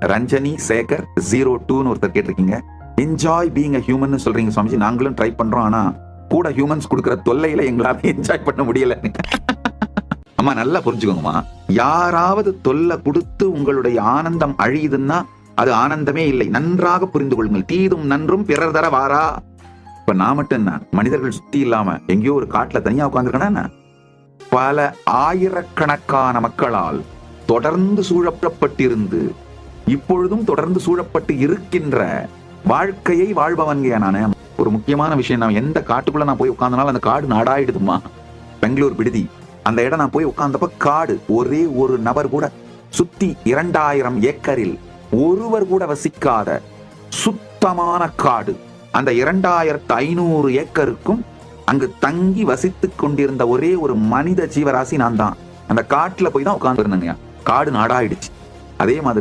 Ranjani Sekar zero டூன்னு ஒருத்தர் கேட்டிருக்கீங்க. என்ஜாய் பீங் அ ஹியூமன் சொல்றீங்க சுவாமிஜி. நாங்களும் ட்ரை பண்றோம் ஆனா கூட ஹியூமன்ஸ் கொடுக்குற தொல்லையில எங்களால என்ஜாய் பண்ண முடியல அம்மா நல்லா புரிஞ்சுக்கோங்கம்மா. யாராவது தொல்லை கொடுத்து உங்களுடைய ஆனந்தம் அழியுதுன்னா அது ஆனந்தமே இல்லை. நன்றாக புரிந்து கொள்ளுங்கள். தீதும் நன்றும் பிறர் தர வாரா. இப்ப நான் மட்டும் என்ன? மனிதர்கள் சுத்தி இல்லாம எங்கேயோ ஒரு காட்டுல தனியா உட்காந்துருக்கேன்னா பல ஆயிரக்கணக்கான மக்களால் தொடர்ந்து சூழப்பட்டிருந்து இப்பொழுதும் தொடர்ந்து சூழப்பட்டு இருக்கின்ற வாழ்க்கையை வாழ்பவன்கே நானு. ஒரு முக்கியமான விஷயம் நான் எந்த காட்டுக்குள்ள நான் போய் உட்காந்தனாலும் அந்த காடு நாடாயிடுதுமா பெங்களூர் விடுதி. அந்த இடம் நான் போய் உட்கார்ந்தப்ப காடு ஒரே ஒரு நபர் கூட சுத்தி இரண்டாயிரம் ஏக்கரில் ஒருவர் கூட வசிக்காத சுத்தமான காடு. அந்த இரண்டாயிரத்து ஐநூறு ஏக்கருக்கும் அங்கு தங்கி வசித்துக் கொண்டிருந்த ஒரே ஒரு மனித ஜீவராசி நான் தான் அந்த காட்டுல போய் தான் உட்கார்ந்து காடு நாடாயிடுச்சு. அதே மாதிரி